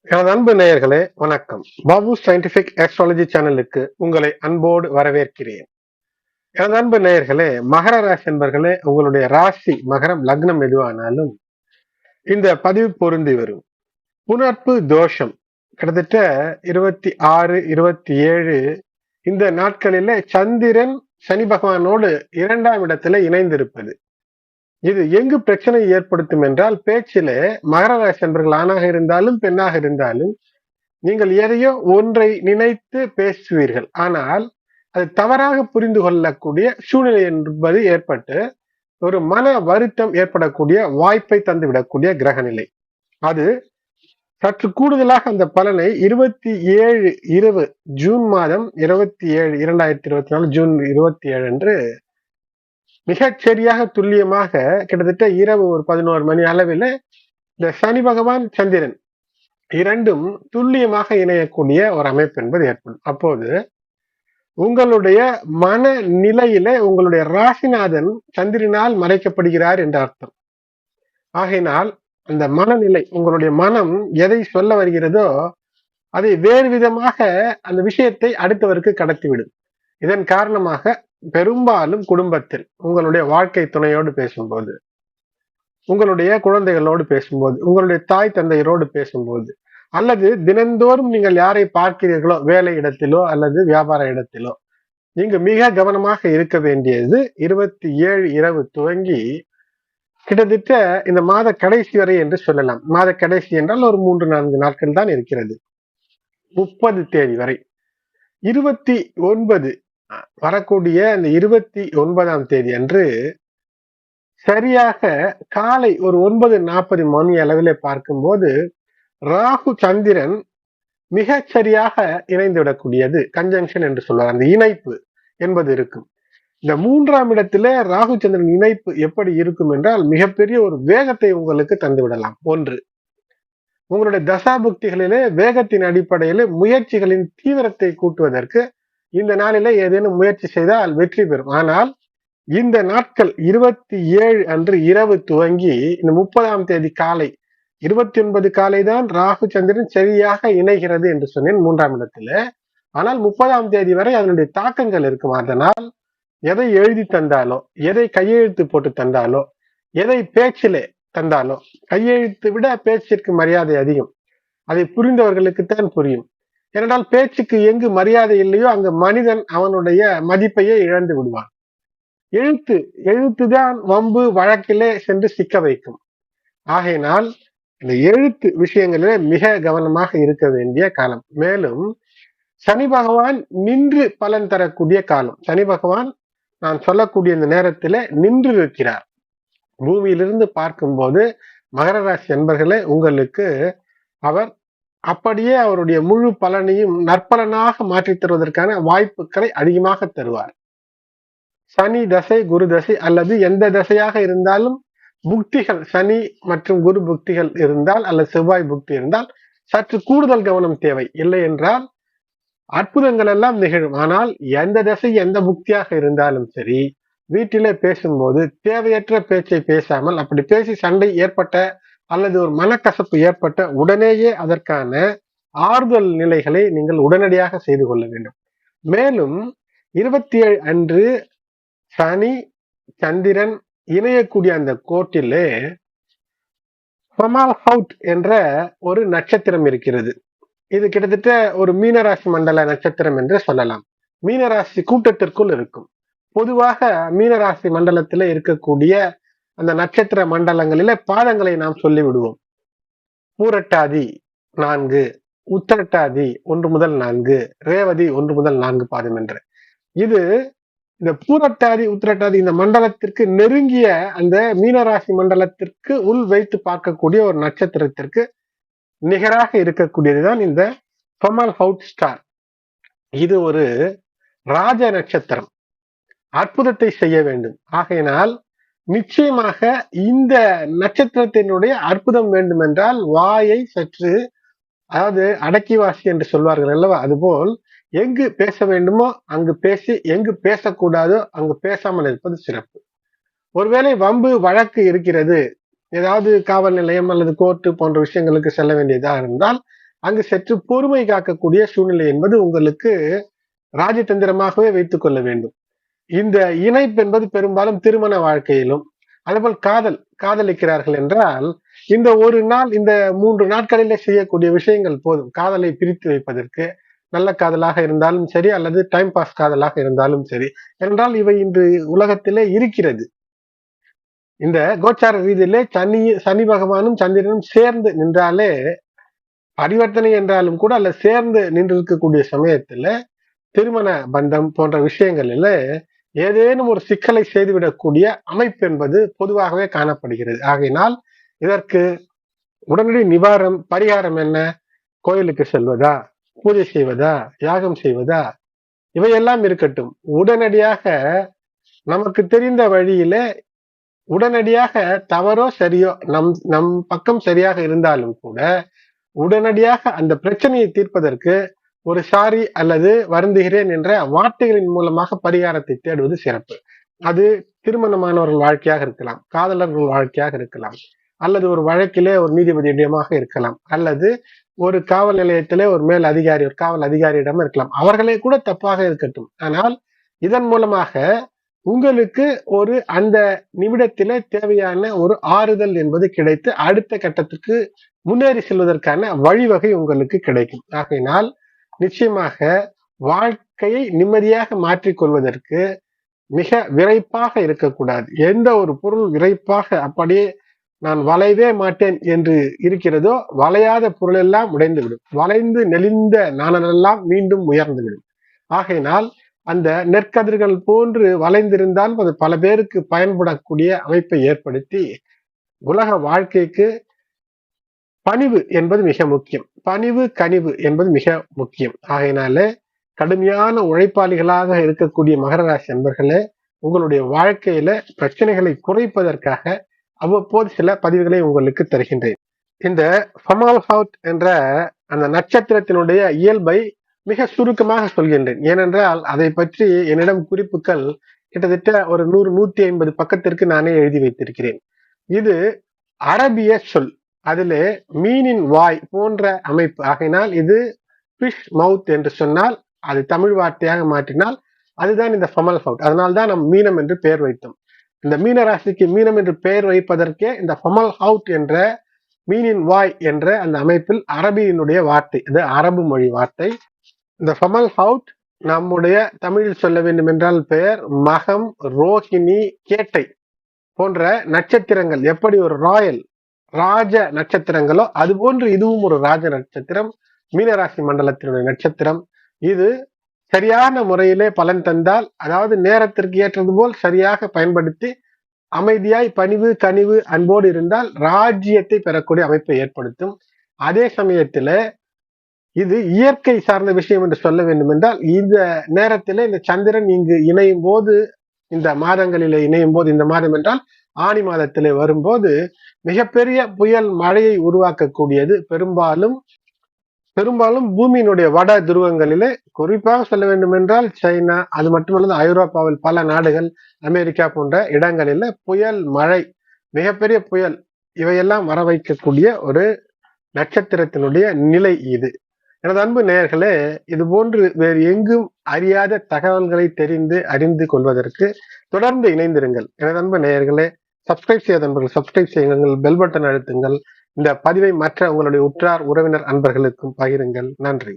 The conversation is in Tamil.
எனது அன்பு நேயர்களே வணக்கம். பாபு சயின்டிபிக் ஆஸ்ட்ராலஜி சேனலுக்கு உங்களை அன்போடு வரவேற்கிறேன். எனது அன்பு நேயர்களே மகர ராசி என்பர்களே உங்களுடைய ராசி மகரம் லக்னம் எதுவானாலும் இந்த பதிவு பொருந்தி வரும். புணர்ப்பு தோஷம். கிட்டத்தட்ட இருபத்தி ஆறு இருபத்தி ஏழு இந்த நாட்களில சந்திரன் சனி பகவானோடு இரண்டாம் இடத்துல இணைந்திருப்பது. இது எங்கு பிரச்சனை ஏற்படுத்தும் என்றால் பேச்சிலே மகர ராசி என்பர்கள் ஆணாக இருந்தாலும் பெண்ணாக இருந்தாலும் நீங்கள் எதையோ ஒன்றை நினைத்து பேசுவீர்கள். ஆனால் அது தவறாக புரிந்து கொள்ளக்கூடிய சூழ்நிலை என்பது ஏற்பட்டு ஒரு மன வருத்தம் ஏற்படக்கூடிய வாய்ப்பை தந்துவிடக்கூடிய கிரகநிலை. அது சற்று கூடுதலாக அந்த பலனை இருபத்தி ஏழு இரவு ஜூன் மாதம் இருபத்தி ஏழு இரண்டாயிரத்தி இருபத்தி நாலு ஜூன் இருபத்தி ஏழு அன்று மிகச் சரியாக துல்லியமாக கிட்டத்தட்ட இரவு ஒரு பதினோரு மணி அளவில் இந்த சனி பகவான் சந்திரன் இரண்டும் துல்லியமாக இணையக்கூடிய ஒரு அமைப்பு என்பது ஏற்படும். அப்போது உங்களுடைய மன நிலையில உங்களுடைய ராசிநாதன் சந்திரனால் மறைக்கப்படுகிறார் என்ற அர்த்தம். ஆகையினால் அந்த மனநிலை உங்களுடைய மனம் எதை சொல்ல வருகிறதோ அதை வேறு விதமாக அந்த விஷயத்தை அடுத்தவருக்கு கடத்திவிடும். இதன் காரணமாக பெரும்பாலும் குடும்பத்தில் உங்களுடைய வாழ்க்கை துணையோடு பேசும்போது உங்களுடைய குழந்தைகளோடு பேசும்போது உங்களுடைய தாய் தந்தையரோடு பேசும்போது அல்லது தினந்தோறும் நீங்கள் யாரை பார்க்கிறீர்களோ வேலை இடத்திலோ அல்லது வியாபார இடத்திலோ நீங்க மிக கவனமாக இருக்க வேண்டியது இருபத்தி ஏழு இரவு துவங்கி கிட்டத்தட்ட இந்த மாத கடைசி வரை என்று சொல்லலாம். மாத கடைசி என்றால் ஒரு மூன்று நான்கு நாட்கள் தான் இருக்கிறது. முப்பது தேதி வரை. இருபத்தி ஒன்பது வரக்கூடிய அந்த இருபத்தி ஒன்பதாம் தேதி அன்று சரியாக காலை ஒரு ஒன்பது நாற்பது மணி அளவிலே பார்க்கும்போது ராகு சந்திரன் மிக சரியாக இணைந்து விடக்கூடியது கன்ஜங்ஷன் என்று சொல்வார். அந்த இணைப்பு என்பது இருக்கும். இந்த மூன்றாம் இடத்துல ராகு சந்திரன் இணைப்பு எப்படி இருக்கும் என்றால் மிகப்பெரிய ஒரு வேகத்தை உங்களுக்கு தந்து விடலாம். ஒன்று உங்களுடைய தசாபுக்திகளிலே வேகத்தின் அடிப்படையில் முயற்சிகளின் தீவிரத்தை கூட்டுவதற்கு இந்த நாளில ஏதேனும் முயற்சி செய்தால் வெற்றி பெறும். ஆனால் இந்த நாட்கள் இருபத்தி ஏழு அன்று இரவு துவங்கி இந்த முப்பதாம் தேதி காலை இருபத்தி ஒன்பது காலை தான் ராகு சந்திரன் சரியாக இணைகிறது என்று சொன்னேன் மூன்றாம் இடத்துல. ஆனால் முப்பதாம் தேதி வரை அதனுடைய தாக்கங்கள் இருக்கும். அதனால் எதை எழுதி தந்தாலோ எதை கையெழுத்து போட்டு தந்தாலோ எதை பேச்சிலே தந்தாலோ கையெழுத்து விட பேச்சிற்கு மரியாதை அதிகம். அதை புரிந்தவர்களுக்கு தான் புரியும். ஏனென்றால் பேச்சுக்கு எங்கு மரியாதை இல்லையோ அங்கு மனிதன் அவனுடைய மதிப்பையே இழந்து விடுவான். எழுத்து எழுத்துதான் வம்பு வழக்கிலே சென்று சிக்க வைக்கும். ஆகையினால் இந்த எழுத்து விஷயங்களிலே மிக கவனமாக இருக்க வேண்டிய காலம். மேலும் சனி பகவான் நின்று பலன் தரக்கூடிய காலம். சனி பகவான் நான் சொல்லக்கூடிய இந்த நேரத்தில் நின்று இருக்கிறார் பூமியிலிருந்து பார்க்கும்போது மகர ராசி என்பர்களே உங்களுக்கு அவர் அப்படியே அவருடைய முழு பலனையும் நற்பலனாக மாற்றித் தருவதற்கான வாய்ப்புகளை அதிகமாக தருவார். சனி தசை குரு தசை அல்லது எந்த தசையாக இருந்தாலும் புக்திகள் சனி மற்றும் குரு புக்திகள் இருந்தால் அல்லது செவ்வாய் புக்தி இருந்தால் சற்று கூடுதல் கவனம் தேவை. இல்லை என்றால் அற்புதங்கள் எல்லாம் நிகழும். ஆனால் எந்த தசை எந்த புக்தியாக இருந்தாலும் சரி வீட்டிலே பேசும்போது தேவையற்ற பேச்சை பேசாமல் அப்படி பேசி சண்டை ஏற்பட்ட அல்லது ஒரு மனக்கசப்பு ஏற்பட்ட உடனேயே அதற்கான ஆறுதல் நிலைகளை நீங்கள் உடனடியாக செய்து கொள்ள வேண்டும். மேலும் இருபத்தி ஏழு அன்று சனி சந்திரன் இணையக்கூடிய அந்த கோட்டிலே ஹவுட் என்ற ஒரு நட்சத்திரம் இருக்கிறது. இது கிட்டத்தட்ட ஒரு மீனராசி மண்டல நட்சத்திரம் என்று சொல்லலாம். மீனராசி கூட்டத்திற்குள் இருக்கும். பொதுவாக மீனராசி மண்டலத்தில் இருக்கக்கூடிய அந்த நட்சத்திர மண்டலங்களில பாதங்களை நாம் சொல்லிவிடுவோம். பூரட்டாதி நான்கு உத்தரட்டாதி ஒன்று முதல் நான்கு ரேவதி ஒன்று முதல் நான்கு பாதம் என்று. இது இந்த பூரட்டாதி உத்திரட்டாதி இந்த மண்டலத்திற்கு நெருங்கிய அந்த மீனராசி மண்டலத்திற்கு உள் வைத்து பார்க்கக்கூடிய ஒரு நட்சத்திரத்திற்கு நிகராக இருக்கக்கூடியதுதான் இந்த ஃபமல் ஹவுட் ஸ்டார் இது ஒரு ராஜ நட்சத்திரம். அற்புதத்தை செய்ய வேண்டும். ஆகையினால் நிச்சயமாக இந்த நட்சத்திரத்தினுடைய அற்புதம் வேண்டும் என்றால் வாயை சற்று அதாவது அடக்கிவாசி என்று சொல்வார்கள் அல்லவா? அதுபோல் எங்கு பேச வேண்டுமோ அங்கு பேசி எங்கு பேசக்கூடாதோ அங்கு பேசாமல் இருப்பது சிறப்பு. ஒருவேளை வம்பு வழக்கு இருக்கிறது. ஏதாவது காவல் நிலையம் அல்லது கோர்ட்டு போன்ற விஷயங்களுக்கு செல்ல வேண்டியதாக இருந்தால் அங்கு சற்று பொறுமை காக்கக்கூடிய சூழ்நிலை என்பது உங்களுக்கு ராஜதந்திரமாகவே வைத்துக் கொள்ள வேண்டும். இந்த இணைப்பு என்பது பெரும்பாலும் திருமண வாழ்க்கையிலும் அதேபோல் காதல் காதலிக்கிறார்கள் என்றால் இந்த ஒரு நாள் இந்த மூன்று நாட்களிலே செய்யக்கூடிய விஷயங்கள் போதும். காதலை பிரித்து வைப்பதற்கு நல்ல காதலாக இருந்தாலும் சரி அல்லது டைம் பாஸ் காதலாக இருந்தாலும் சரி. என்றால் இவை இன்று உலகத்திலே இருக்கிறது. இந்த கோச்சார ரீதியிலே சனி சனி பகவானும் சந்திரனும் சேர்ந்து நின்றாலே பரிவர்த்தனை என்றாலும் கூட அல்ல சேர்ந்து நின்றிருக்கக்கூடிய சமயத்துல திருமண பந்தம் போன்ற விஷயங்களில ஏதேனும் ஒரு சிக்கலை செய்துவிடக்கூடிய அமைப்பு என்பது பொதுவாகவே காணப்படுகிறது. ஆகையினால் இதற்கு உடனடி நிவாரணம் பரிகாரம் என்ன? கோயிலுக்கு செல்வதா? பூஜை செய்வதா? யாகம் செய்வதா? இவையெல்லாம் இருக்கட்டும். உடனடியாக நமக்கு தெரிந்த வழியில உடனடியாக தவறோ சரியோ நம் நம் பக்கம் சரியாக இருந்தாலும் கூட உடனடியாக அந்த பிரச்சனையை தீர்ப்பதற்கு ஒரு சாரி அல்லது வருந்துகிறேன் என்ற வார்த்தைகளின் மூலமாக பரிகாரத்தை தேடுவது சிறப்பு. அது திருமணமானவர்கள் வாழ்க்கையாக இருக்கலாம் காதலர்கள் வாழ்க்கையாக இருக்கலாம் அல்லது ஒரு வழக்கிலே ஒரு நீதிபதியிடமாக இருக்கலாம் அல்லது ஒரு காவல் நிலையத்திலே ஒரு மேல் அதிகாரி ஒரு காவல் அதிகாரியிடமும் இருக்கலாம். அவர்களே கூட தப்பாக இருக்கட்டும். ஆனால் இதன் மூலமாக உங்களுக்கு ஒரு அந்த நிமிடத்திலே தேவையான ஒரு ஆறுதல் என்பது கிடைத்து அடுத்த கட்டத்துக்கு முன்னேறி செல்வதற்கான வழிவகை உங்களுக்கு கிடைக்கும். ஆகையினால் நிச்சயமாக வாழ்க்கையை நிம்மதியாக மாற்றிக்கொள்வதற்கு மிக விரைப்பாக இருக்கக்கூடாது. எந்த ஒரு பொருள் விரைப்பாக அப்படியே நான் வளையவே மாட்டேன் என்று இருக்கிறதோ வளையாத பொருள் எல்லாம் உடைந்துவிடும். வளைந்து நெளிந்த நாணலெல்லாம் மீண்டும் உயர்ந்துவிடும். ஆகையினால் அந்த நெற்கதிர்கள் போன்று வளைந்திருந்தாலும் அது பல பேருக்கு பயன்படக்கூடிய அமைப்பை ஏற்படுத்தி உலக வாழ்க்கைக்கு பணிவு என்பது மிக முக்கியம். பணிவு கனிவு என்பது மிக முக்கியம். ஆகையினால கடுமையான உழைப்பாளிகளாக இருக்கக்கூடிய மகர ராசி நண்பர்களே உங்களுடைய வாழ்க்கையில பிரச்சனைகளை குறைப்பதற்காக அவ்வப்போது சில பதிவுகளை உங்களுக்கு தருகின்றேன். இந்த ஃபமால் ஹவுட் என்ற அந்த நட்சத்திரத்தினுடைய இயல்பை மிக சுருக்கமாக சொல்கின்றேன். ஏனென்றால் அதை பற்றி என்னிடம் குறிப்புகள் கிட்டத்தட்ட ஒரு நூறு நூத்தி ஐம்பது பக்கத்திற்கு நானே எழுதி வைத்திருக்கிறேன். இது அரபிய சொல். அதிலே மீனின் வாய் போன்ற அமைப்பு. ஆகையினால் இது ஃபிஷ் மவுத் என்று சொன்னால் அது தமிழ் வார்த்தையாக மாற்றினால் அதுதான் இந்த ஃபமல் ஹவுட் அதனால்தான் நம் மீனம் என்று பெயர் வைத்தோம். இந்த மீன ராசிக்கு மீனம் என்று பெயர் வைப்பதற்கே இந்த ஃபமல் ஹவுட் என்ற மீனின் வாய் என்ற அந்த அமைப்பில் அரபியினுடைய வார்த்தை இது அரபு மொழி வார்த்தை. இந்த ஃபமல் ஹவுட் நம்முடைய தமிழில் சொல்ல வேண்டும் என்றால் பெயர் மகம் ரோஹிணி கேட்டை போன்ற நட்சத்திரங்கள். எப்படி ஒரு ராயல் ராஜ நட்சத்திரங்களோ அது போன்று இதுவும் ஒரு ராஜ நட்சத்திரம் மீனராசி மண்டலத்தினுடைய நட்சத்திரம். இது சரியான முறையிலே பலன் தந்தால் அதாவது நேரத்திற்கு ஏற்றது போல் சரியாக பயன்படுத்தி அமைதியாய் பணிவு கனிவு அன்போடு இருந்தால் ராஜ்யத்தை பெறக்கூடிய அமைப்பை ஏற்படுத்தும். அதே சமயத்தில் இது இயற்கை சார்ந்த விஷயம் என்று சொல்ல வேண்டும் என்றால் இந்த நேரத்தில் இந்த சந்திரன் இங்கு இணையும் போது இந்த மாதங்களிலே இணையும் போது இந்த மாதம் என்றால் ஆணி மாதத்திலே வரும்போது மிகப்பெரிய புயல் மழையை உருவாக்கக்கூடியது. பெரும்பாலும் பெரும்பாலும் பூமியினுடைய வட துருவங்களிலே குறிப்பாக சொல்ல வேண்டும் என்றால் சைனா அது மட்டுமல்லாது ஐரோப்பாவில் பல நாடுகள் அமெரிக்கா போன்ற இடங்களில புயல் மழை மிகப்பெரிய புயல் இவையெல்லாம் வர வைக்கக்கூடிய ஒரு நட்சத்திரத்தினுடைய நிலை இது. எனது அன்பு நேயர்களே இது போன்று வேறு எங்கும் அறியாத தகவல்களை தெரிந்து அறிந்து கொள்வதற்கு தொடர்ந்து இணைந்திருங்கள். எனது அன்பு நேயர்களே சப்ஸ்கிரைப் செய்ய நண்பர்கள் சப்ஸ்கிரைப் செய்யுங்கள். பெல் பட்டன் அழுத்துங்கள். இந்த பதிவை மற்ற உங்களுடைய உற்றார் உறவினர் அன்பர்களுக்கும் பகிருங்கள். நன்றி.